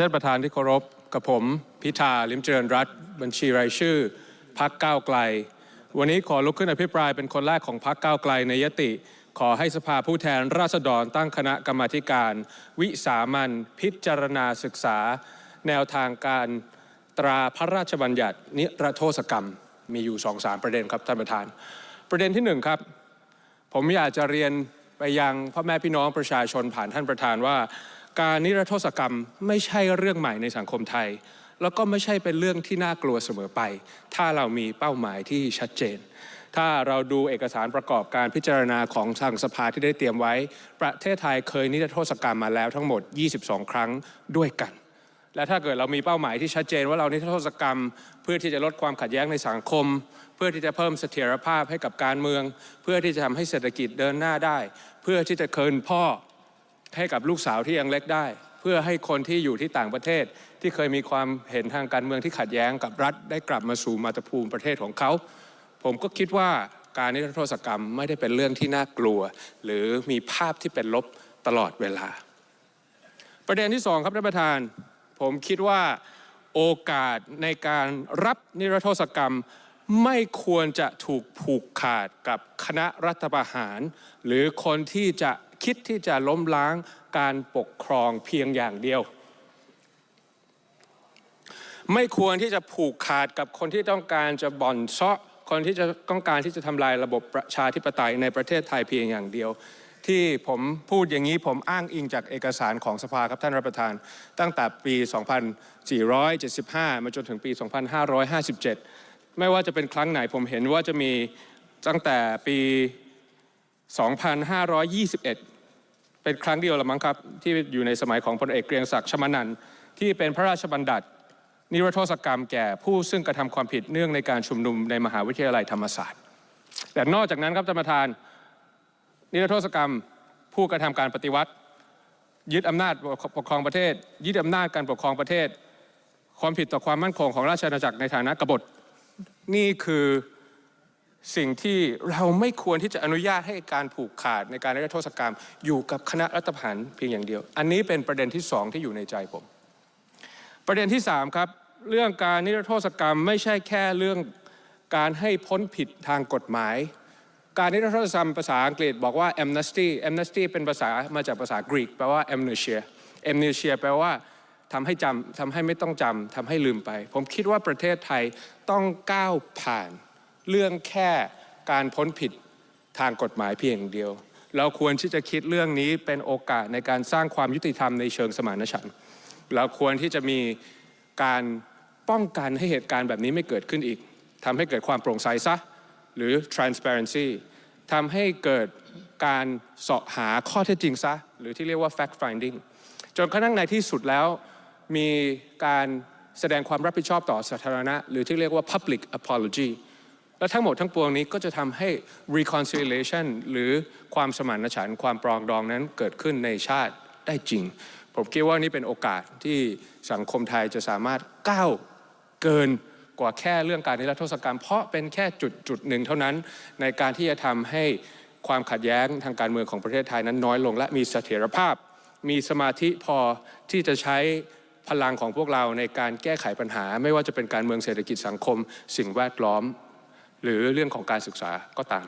ท่านประธานที่เคารพกับผม พิธาลิมเจริญรัตบัญชีรายชื่อพักก้าวไกล วันนี้ขอลุกขึ้นอภิปรายเป็นคนแรกของพักก้าวไกลในยติ ขอให้สภาผู้แทนราษฎรตั้งคณะกรรมาการ วิสามันพิจารณาศึกษา แนวทางการตราพระราชบัญญัติ นิรโทษกรรมมีอยู่สองสามประเด็นครับท่านประธาน ประเด็นที่หนึ่งครับ ผมอยากจะเรียนไปยังพ่อแม่พี่น้องประชาชนผ่านท่านประธานว่า การนิรโทษกรรมไม่ใช่เรื่องใหม่ในสังคมไทย แล้วก็ไม่ใช่เป็นเรื่องที่น่ากลัวเสมอไป ถ้าเรามีเป้าหมายที่ชัดเจน ถ้าเราดูเอกสารประกอบการพิจารณาของทางสภาที่ได้เตรียมไว้ ประเทศไทยเคยนิรโทษกรรมมาแล้วทั้งหมด 22 ครั้งด้วยกันและถ้าเกิดเรามีเป้าหมายที่ชัดเจนว่าเรานิรโทษกรรม เพื่อที่จะลดความขัดแย้งในสังคม เพื่อที่จะเพิ่มเสถียรภาพให้กับการเมือง เพื่อที่จะทำให้เศรษฐกิจเดินหน้าได้ เพื่อที่จะเคินพ่อ ให้กับลูกสาวที่ยังเล็กได้ เพื่อให้คนที่อยู่ที่ต่างประเทศ ที่เคยมีความเห็นทางการเมืองที่ขัดแย้งกับรัฐ ได้กลับมาสู่มาตรภูมิประเทศของเขา ผมก็คิดว่าการนิรโทษกรรมไม่ได้เป็นเรื่องที่น่ากลัว หรือมีภาพที่เป็นลบตลอดเวลา ประเด็นที่สองครับท่านประธาน ผมคิดว่าโอกาสในการรับนิรโทษกรรมไม่ควรจะถูกผูกขาดกับคณะรัฐประหาร หรือคนที่จะ คิดที่จะล้มล้างการปกครองเพียงอย่างเดียว ไม่ควรที่จะผูกขาดกับคนที่ต้องการจะบ่อนเซาะคนที่จะต้องการที่จะทำลายระบบประชาธิปไตยในประเทศไทยเพียงอย่างเดียว ที่ผมพูดอย่างนี้ผมอ้างอิงจากเอกสารของสภาครับท่านรับประธาน ตั้งแต่ปี 2475 มาจนถึงปี 2557 ไม่ว่าจะเป็นครั้งไหนผมเห็นว่าจะมีตั้งแต่ปี 2521 เป็นครั้งเดียวละมั้งครับ ที่อยู่ในสมัยของพลเอกเกรียงศักดิ์ชมานันท์ที่เป็นพระราชบัญญัติ นิรโทษกรรมแก่ผู้ซึ่งกระทำความผิดเนื่องในการชุมนุมในมหาวิทยาลัยธรรมศาสตร์ แต่นอกจากนั้นครับท่านประธาน นิรโทษกรรมผู้กระทำการปฏิวัติ ยึดอำนาจปกครองประเทศ ยึดอำนาจการปกครองประเทศ ความผิดต่อความมั่นคงของราชอาณาจักรในฐานะกบฏนี่คือ สิ่งที่เราไม่ควรที่จะอนุญาตให้การผูกขาดในการนิรโทษกรรม อยู่กับคณะรัฐประหารเพียงอย่างเดียว อันนี้เป็นประเด็นที่สองที่อยู่ในใจผม ประเด็นที่3ครับเรื่องการนิรโทษกรรมไม่ใช่แค่เรื่องการให้พ้นผิดทางกฎหมาย การนิรโทษกรรมภาษาอังกฤษบอกว่า amnesty amnesty เป็นภาษามาจากภาษากรีกแปลว่า amnesia amnesia แปลว่าทำให้จำทำให้ไม่ต้องจำทำให้ลืมไป ผมคิดว่าประเทศไทยต้องก้าวผ่าน เรื่องแค่การพ้นผิดทางกฎหมายเพียงเดียว เราควรที่จะคิดเรื่องนี้เป็นโอกาสในการสร้างความยุติธรรมในเชิงสมานฉันท์เราควรที่จะมีการป้องกันให้เหตุการณ์แบบนี้ไม่เกิดขึ้นอีกทำให้เกิดความโปร่งใสซะ หรือ transparency ทำให้เกิดการเสาะหาข้อเท็จจริงซะ หรือที่เรียกว่า fact finding จนกระทั่งในที่สุดแล้วมีการแสดงความรับผิดชอบต่อสาธารณะ หรือที่เรียกว่า public apology และทั้งหมดทั้งปวงนี้ก็จะทำให้ reconciliation หรือความสมานฉันท์ความปรองดองนั้นเกิดขึ้นในชาติได้จริง ผมคิดว่านี่เป็นโอกาสที่สังคมไทยจะสามารถก้าวเกินกว่าแค่เรื่องการนิรโทษกรรม เพราะเป็นแค่จุดจุดหนึ่งเท่านั้น ในการที่จะทำให้ความขัดแย้งทางการเมืองของประเทศไทยนั้นน้อยลง และมีเสถียรภาพ มีสมาธิพอที่จะใช้พลังของพวกเราในการแก้ไขปัญหา ไม่ว่าจะเป็นการเมืองเศรษฐกิจสังคม สิ่งแวดล้อม หรือเรื่องของการศึกษาก็ตาม